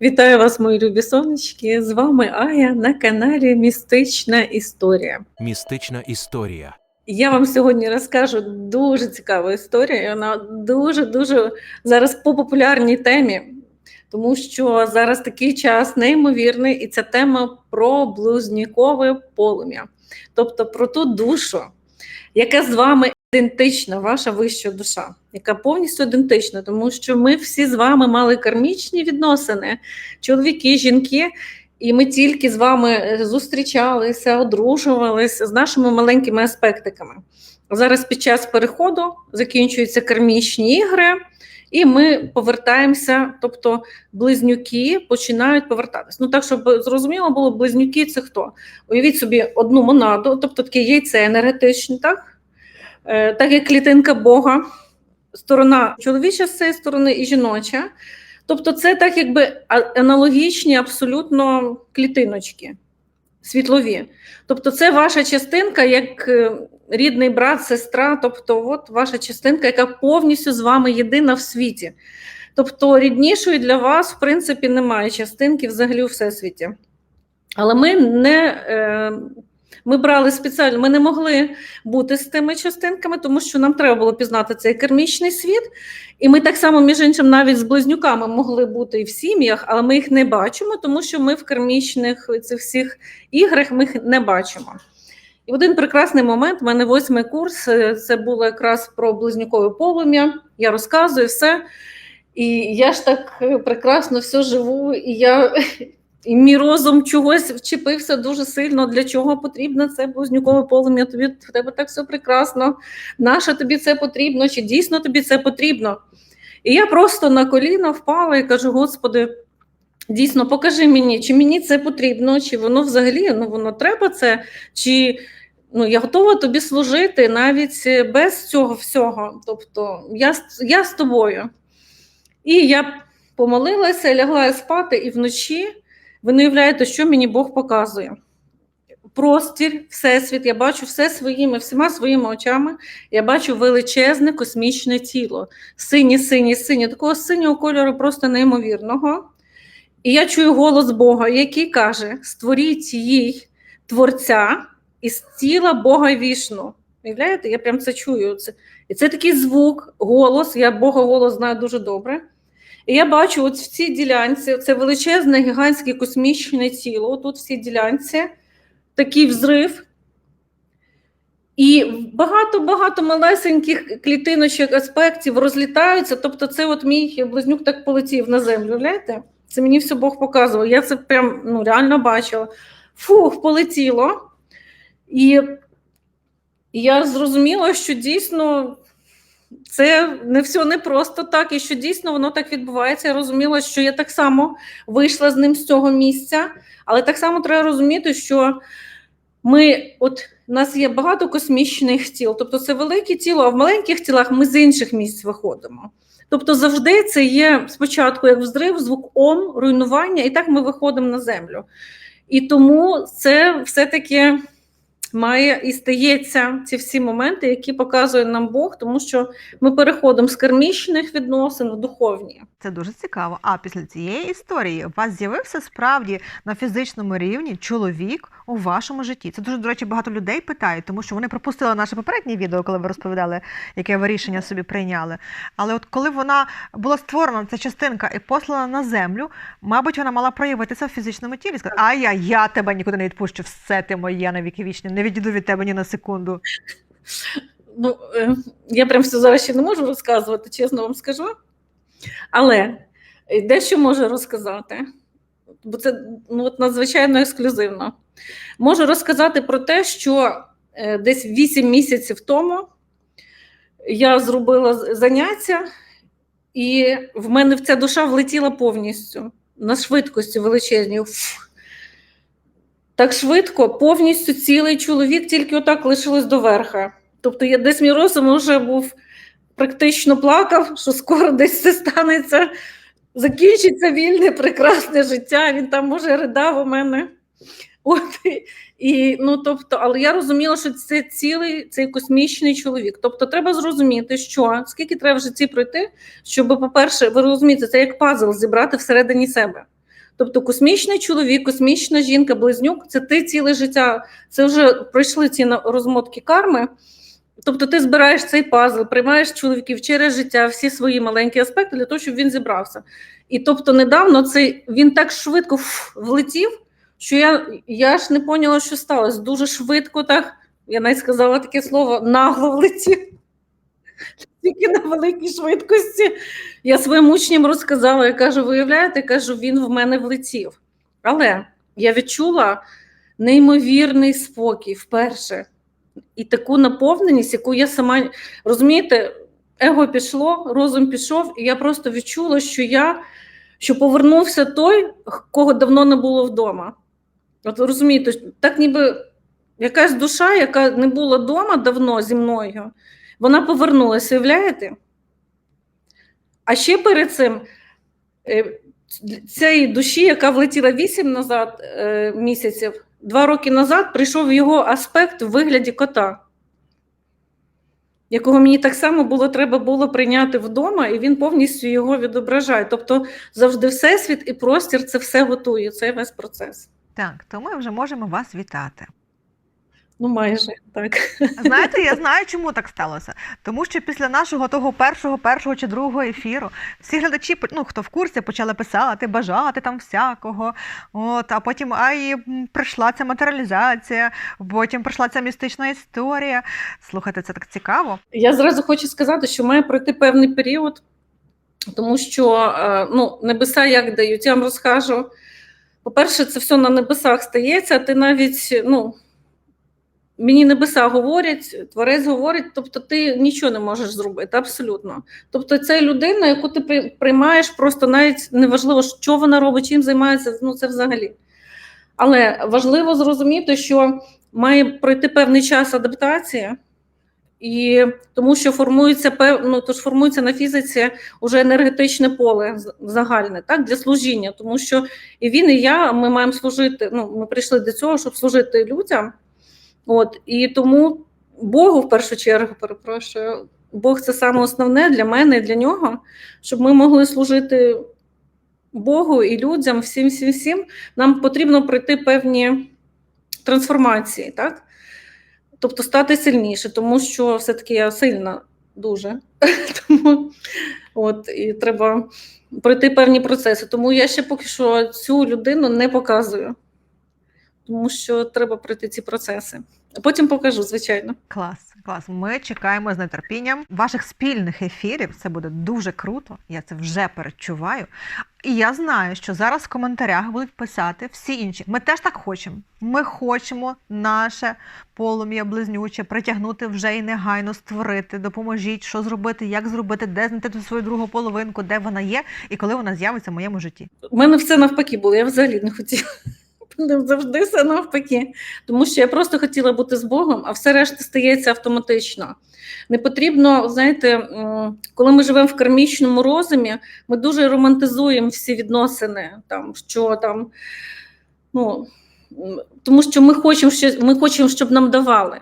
Вітаю вас, мої любі сонечки! З вами Ая на каналі Містична Історія. Містична історія. Я вам сьогодні розкажу дуже цікаву історію. і Вона дуже дуже зараз по популярній темі, тому що зараз такий час неймовірний, і ця тема про блузнікове полум'я, тобто про ту душу, яка з вами ідентична, ваша вища душа, яка повністю ідентична, тому що ми всі з вами мали кармічні відносини, чоловіки, жінки. І ми тільки з вами е, зустрічалися, одружувалися з нашими маленькими аспектиками. Зараз під час переходу закінчуються кармічні ігри, і ми повертаємося, тобто близнюки починають повертатись. Ну так, щоб зрозуміло було, близнюки це хто? Уявіть собі одну монаду, тобто таке яйце енергетичне, так? Е, так як клітинка Бога, сторона чоловіча з цієї сторони і жіноча. Тобто, це так, якби аналогічні абсолютно клітиночки світлові. Тобто, це ваша частинка як е, рідний брат, сестра, тобто, от ваша частинка, яка повністю з вами єдина в світі. Тобто, ріднішої для вас, в принципі, немає частинки взагалі у всесвіті. Але ми не. Е, ми брали спеціально, ми не могли бути з тими частинками, тому що нам треба було пізнати цей кармічний світ. І ми так само, між іншим, навіть з близнюками могли бути і в сім'ях, але ми їх не бачимо, тому що ми в кармічних цих всіх іграх ми їх не бачимо. І в один прекрасний момент, в мене восьмий курс, е, це було якраз про близнюкове полум'я. Я розказую все. І я ж так е, прекрасно все живу, і я і мій розум чогось вчепився дуже сильно. Для чого потрібно це близнюкове полум'я? Тобі в тебе так все прекрасно. Нащо тобі це потрібно? Чи дійсно тобі це потрібно? І я просто на коліна впала і кажу: Господи, дійсно, покажи мені, чи мені це потрібно, чи воно взагалі ну, воно треба це, чи ну, я готова тобі служити навіть без цього всього. Тобто я, я з тобою. І я помолилася, лягла спати, і вночі ви не уявляєте, що мені Бог показує. Простір, всесвіт, я бачу все своїми, всіма своїми очами. Я бачу величезне космічне тіло. Синє, синє, синє, такого синього кольору просто неймовірного. І я чую голос Бога, який каже: створіть їй творця із тіла Бога вішну. Уявляєте, я прям це чую. Це, і це такий звук, голос. Я Бога голос знаю дуже добре. І я бачу, от в цій ділянці це величезне гігантське космічне тіло. Тут в цій ділянці такий взрив. І багато-багато малесеньких клітиночок аспектів розлітаються. Тобто, це от мій близнюк так полетів на землю. Уявляєте? Це мені все Бог показував. Я це прям ну, реально бачила. Фух, полетіло. І я зрозуміла, що дійсно це не все не просто так, і що дійсно воно так відбувається. Я розуміла, що я так само вийшла з ним з цього місця, але так само треба розуміти, що ми, от у нас є багато космічних тіл, тобто це велике тіло, а в маленьких тілах ми з інших місць виходимо. Тобто завжди це є спочатку як взрив, звук ом, руйнування, і так ми виходимо на землю. І тому це все-таки має і стається ці всі моменти, які показує нам Бог, тому що ми переходимо з кармічних відносин в духовні. Це дуже цікаво. А після цієї історії у вас з'явився справді на фізичному рівні чоловік у вашому житті. Це дуже, до речі, багато людей питають, тому що вони пропустили наше попереднє відео, коли ви розповідали, яке ви рішення собі прийняли. Але от коли вона була створена, ця частинка і послана на землю, мабуть, вона мала проявитися в фізичному тілі. Сказати, а я, я тебе нікуди не відпущу, все ти моє на віки вічні, не відійду від тебе ні на секунду. Ну, е, я прям все зараз ще не можу розказувати, чесно вам скажу. Але дещо можу розказати, бо це ну, от надзвичайно ексклюзивно. Можу розказати про те, що е, десь 8 місяців тому я зробила заняття, і в мене в ця душа влетіла повністю на швидкості величезній. Фу. Так швидко, повністю цілий чоловік, тільки отак лишилось до верха. Тобто я десь мій розум вже був практично плакав, що скоро десь це станеться, закінчиться вільне, прекрасне життя. Він там може ридав у мене. От і- ну тобто, але я розуміла, що це цілий цей космічний чоловік. Тобто, треба зрозуміти, що скільки треба в житті пройти, щоб, по-перше, ви розумієте, це як пазл зібрати всередині себе. Тобто космічний чоловік, космічна жінка, близнюк це ти ціле життя. Це вже пройшли ці розмотки карми. Тобто ти збираєш цей пазл, приймаєш чоловіків через життя, всі свої маленькі аспекти для того, щоб він зібрався. І тобто недавно цей він так швидко ф, влетів, що я, я ж не поняла, що сталося. Дуже швидко так, я навіть сказала таке слово, нагло влетів. Тільки на великій швидкості. Я своїм учням розказала, я кажу, виявляєте, кажу, він в мене влетів. Але я відчула неймовірний спокій вперше. І таку наповненість, яку я сама розумієте, его пішло, розум пішов, і я просто відчула, що я що повернувся той, кого давно не було вдома. От розумієте, так ніби якась душа, яка не була вдома давно зі мною, вона повернулася, уявляєте? А ще перед цим е, цієї душі, яка влетіла вісім назад е, місяців, два роки назад прийшов його аспект в вигляді кота, якого мені так само було треба було прийняти вдома, і він повністю його відображає. Тобто завжди всесвіт і простір це все готує, це весь процес. Так, то ми вже можемо вас вітати. Ну, майже так. Знаєте, я знаю, чому так сталося. Тому що після нашого того першого, першого чи другого ефіру всі глядачі, ну хто в курсі, почали писати, бажати там всякого. От, а потім ай, м, прийшла ця матеріалізація, потім прийшла ця містична історія. Слухайте, це так цікаво. Я зразу хочу сказати, що має пройти певний період, тому що е, ну, небеса як дають, я вам розкажу. По-перше, це все на небесах стається, а ти навіть, ну, мені небеса говорять, творець говорить, тобто ти нічого не можеш зробити, абсолютно. Тобто це людина, яку ти при- приймаєш, просто навіть неважливо, що вона робить, чим займається, ну це взагалі. Але важливо зрозуміти, що має пройти певний час адаптації, і тому що формується ну, тож формується на фізиці уже енергетичне поле загальне, так, для служіння. Тому що і він, і я ми маємо служити. Ну, ми прийшли до цього, щоб служити людям. От, і тому Богу, в першу чергу, перепрошую, Бог це саме основне для мене і для нього, щоб ми могли служити Богу і людям, всім, всім, всім. Нам потрібно пройти певні трансформації, так? Тобто стати сильніше, тому що все-таки я сильна дуже. тому от, і треба пройти певні процеси. Тому я ще поки що цю людину не показую, тому що треба пройти ці процеси. Потім покажу, звичайно. Клас, клас. Ми чекаємо з нетерпінням ваших спільних ефірів. Це буде дуже круто. Я це вже передчуваю. І я знаю, що зараз в коментарях будуть писати всі інші. Ми теж так хочемо. Ми хочемо наше полум'я близнюче притягнути вже і негайно створити. Допоможіть, що зробити, як зробити, де знайти ту свою другу половинку, де вона є, і коли вона з'явиться в моєму житті. У мене все навпаки було, я взагалі не хотіла. Не Завжди все навпаки. Тому що я просто хотіла бути з Богом, а все решта стається автоматично. Не потрібно, знаєте, коли ми живемо в кармічному розумі, ми дуже романтизуємо всі відносини, там, що там, ну, тому що ми хочемо, ми хочемо, щоб нам давали.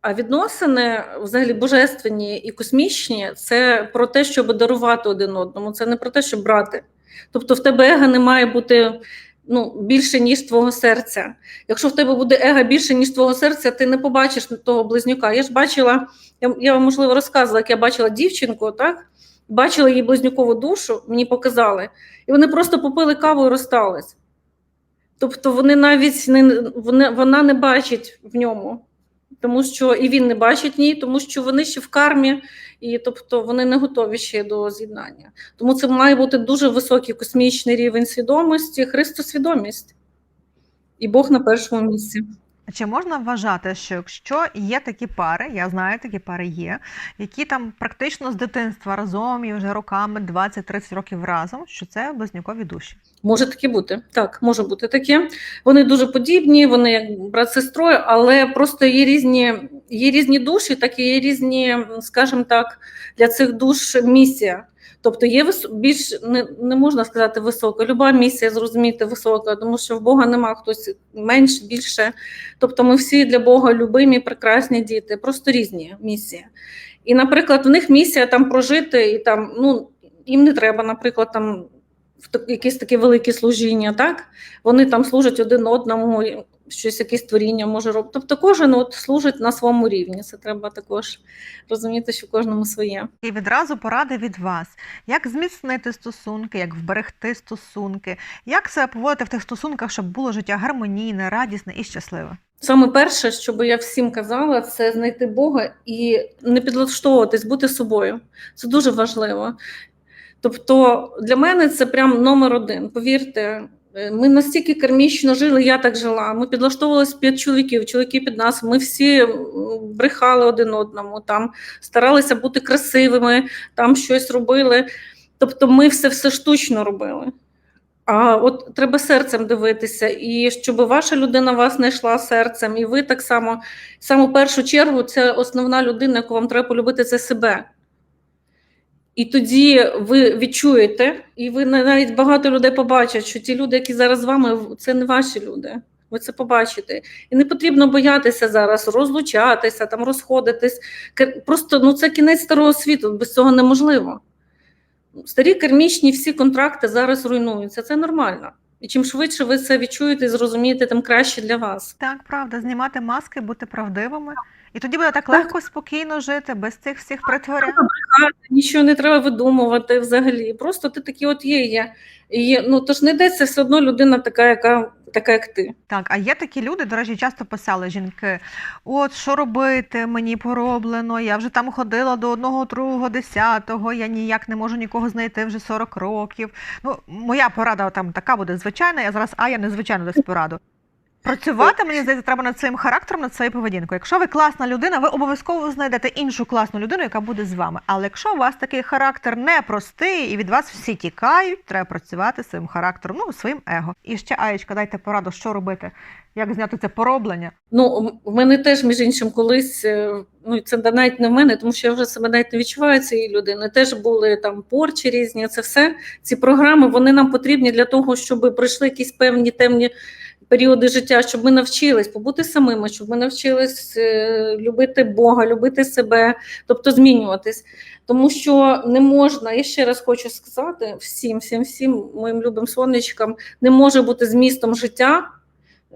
А відносини, взагалі божественні і космічні, це про те, щоб дарувати один одному, це не про те, щоб брати. Тобто в тебе его не має бути ну, більше, ніж твого серця. Якщо в тебе буде его більше, ніж твого серця, ти не побачиш того близнюка. Я ж бачила, я, я вам можливо розказувала, як я бачила дівчинку, так? Бачила її близнюкову душу, мені показали, і вони просто попили каву і розстались. Тобто вони навіть не вони, вона не бачить в ньому, тому що і він не бачить ні, тому що вони ще в кармі, і тобто вони не готові ще до з'єднання. Тому це має бути дуже високий космічний рівень свідомості, христосвідомість. І Бог на першому місці. Чи можна вважати, що якщо є такі пари, я знаю, такі пари є, які там практично з дитинства разом і вже роками 20-30 років разом, що це близнюкові душі? Може таке бути. Так, може бути таке. Вони дуже подібні, вони як брат сестрою, але просто є різні, є різні душі, так і є різні, скажімо так, для цих душ місія. Тобто є вис... більш не, не можна сказати висока. Люба місія зрозуміти висока, тому що в Бога нема хтось менш, більше. Тобто ми всі для Бога любимі, прекрасні діти, просто різні місії. І, наприклад, в них місія там прожити, і там ну їм не треба, наприклад, там якісь такі великі служіння, так? Вони там служать один одному, щось якісь творіння може робити. Тобто кожен от служить на своєму рівні. Це треба також розуміти, що в кожному своє. І відразу поради від вас, як зміцнити стосунки, як вберегти стосунки, як себе поводити в тих стосунках, щоб було життя гармонійне, радісне і щасливе. Саме перше, що би я всім казала, це знайти Бога і не підлаштовуватись, бути собою. Це дуже важливо. Тобто для мене це прям номер один. Повірте, е, ми настільки кармічно жили, я так жила. Ми підлаштовувалися під чоловіків, чоловіки під нас. Ми всі брехали один одному, там старалися бути красивими, там щось робили. Тобто, ми все все штучно робили. А от треба серцем дивитися, і щоб ваша людина вас не йшла серцем, і ви так само, саме в першу чергу, це основна людина, яку вам треба полюбити, це себе. І тоді ви відчуєте, і ви навіть багато людей побачать, що ті люди, які зараз з вами, це не ваші люди. Ви це побачите. І не потрібно боятися зараз розлучатися, там розходитись. Просто ну, це кінець старого світу, без цього неможливо. Старі кармічні всі контракти зараз руйнуються. Це нормально. І чим швидше ви це відчуєте і зрозумієте, тим краще для вас. Так, правда, знімати маски, бути правдивими. І тоді буде так Так. легко, спокійно жити, без цих всіх притворян. Нічого не треба видумувати взагалі. Просто ти такий от є. є. Є. Ну тож не йдеться все одно людина така, яка така, як ти. Так, а є такі люди, до речі, часто писали жінки: от що робити, мені пороблено, я вже там ходила до одного, другого, десятого, я ніяк не можу нікого знайти вже 40 років. Ну, моя порада там така буде звичайна, я зараз Ая незвичайно дасть пораду. Працювати, мені здається, треба над своїм характером, над своєю поведінкою. Якщо ви класна людина, ви обов'язково знайдете іншу класну людину, яка буде з вами. Але якщо у вас такий характер непростий і від вас всі тікають, треба працювати своїм характером, ну, своїм его. І ще Аєчка, дайте пораду, що робити, як зняти це пороблення. Ну, в мене теж, між іншим, колись, е, ну це навіть не в мене, тому що я вже себе навіть не відчуваю цієї людини. Теж були там порчі різні. Це все ці програми вони нам потрібні для того, щоб пройшли якісь певні темні періоди життя, щоб ми навчились побути самими, щоб ми навчились е, любити Бога, любити себе, тобто змінюватись. Тому що не можна, я ще раз хочу сказати всім, всім, всім моїм любим сонечкам, не може бути змістом життя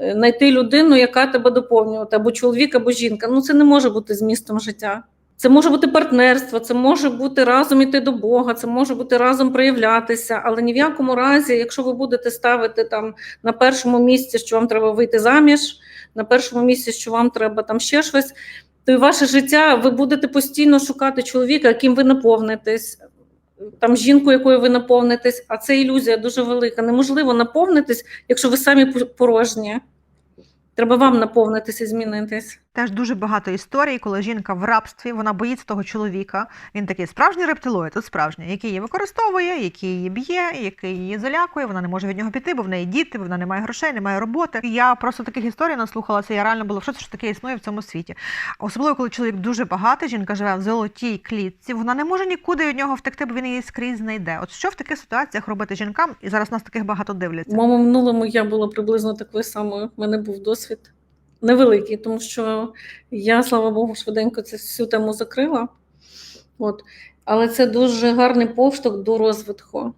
е, знайти людину, яка тебе доповнювати, або чоловік, або жінка. Ну це не може бути змістом життя. Це може бути партнерство, це може бути разом іти до Бога, це може бути разом проявлятися, але ні в якому разі, якщо ви будете ставити там на першому місці, що вам треба вийти заміж, на першому місці, що вам треба там ще щось, то і ваше життя ви будете постійно шукати чоловіка, яким ви наповнитесь. Там жінку, якою ви наповнитесь, а це ілюзія дуже велика. Неможливо наповнитись, якщо ви самі порожні. Треба вам наповнитись і змінитись. Теж дуже багато історій, коли жінка в рабстві, вона боїться того чоловіка. Він такий справжній рептилоїд, тут справжній, який її використовує, який її б'є, який її залякує. Вона не може від нього піти, бо в неї діти, вона не має грошей, не має роботи. Я просто таких історій наслухалася. Я реально була в шоці, що таке існує в цьому світі. Особливо, коли чоловік дуже багатий, жінка живе в золотій клітці. Вона не може нікуди від нього втекти, бо він її скрізь знайде. От що в таких ситуаціях робити жінкам? І зараз нас таких багато дивляться. моєму минулому я була приблизно такою самою. У мене був досвід невеликий, тому що я, слава Богу, швиденько цю всю тему закрила. От. Але це дуже гарний поштовх до розвитку.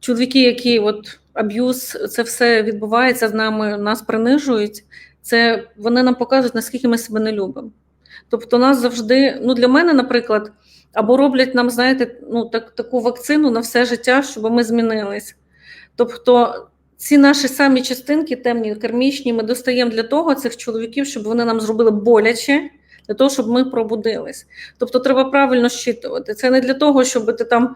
Чоловіки, які от аб'юз, це все відбувається з нами, нас принижують. Це вони нам показують, наскільки ми себе не любимо. Тобто, нас завжди, ну для мене, наприклад, або роблять нам, знаєте, ну так, таку вакцину на все життя, щоб ми змінились. Тобто, ці наші самі частинки, темні, кармічні, ми достаємо для того цих чоловіків, щоб вони нам зробили боляче, для того, щоб ми пробудились. Тобто, треба правильно щитувати. Це не для того, щоб ти там,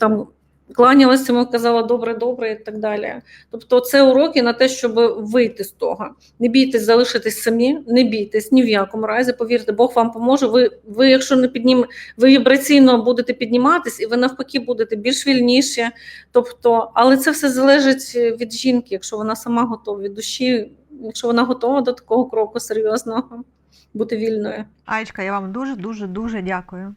там кланялася йому, казала добре, добре і так далі. Тобто, це уроки на те, щоб вийти з того. Не бійтесь залишитись самі, не бійтесь ні в якому разі. Повірте, Бог вам поможе. Ви, ви якщо не піднім, ви вібраційно будете підніматись, і ви навпаки будете більш вільніші. Тобто, але це все залежить від жінки, якщо вона сама готова від душі, якщо вона готова до такого кроку серйозного, бути вільною. Аєчка, я вам дуже дуже дуже дякую.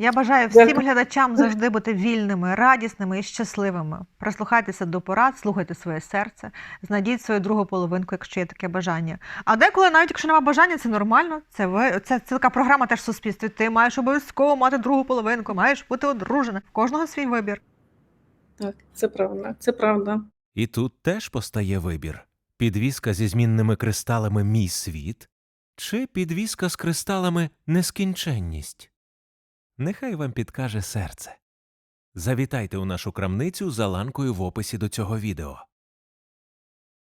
Я бажаю всім Дякую. глядачам завжди бути вільними, радісними і щасливими. Прислухайтеся до порад, слухайте своє серце, знайдіть свою другу половинку, якщо є таке бажання. А деколи, навіть якщо немає бажання, це нормально. Це ви це, це така програма теж в суспільстві. Ти маєш обов'язково мати другу половинку, маєш бути одружена. В кожного свій вибір. Так, це правда, це правда. І тут теж постає вибір: підвіска зі змінними кристалами мій світ чи підвіска з кристалами нескінченність. Нехай вам підкаже серце. Завітайте у нашу крамницю за ланкою в описі до цього відео.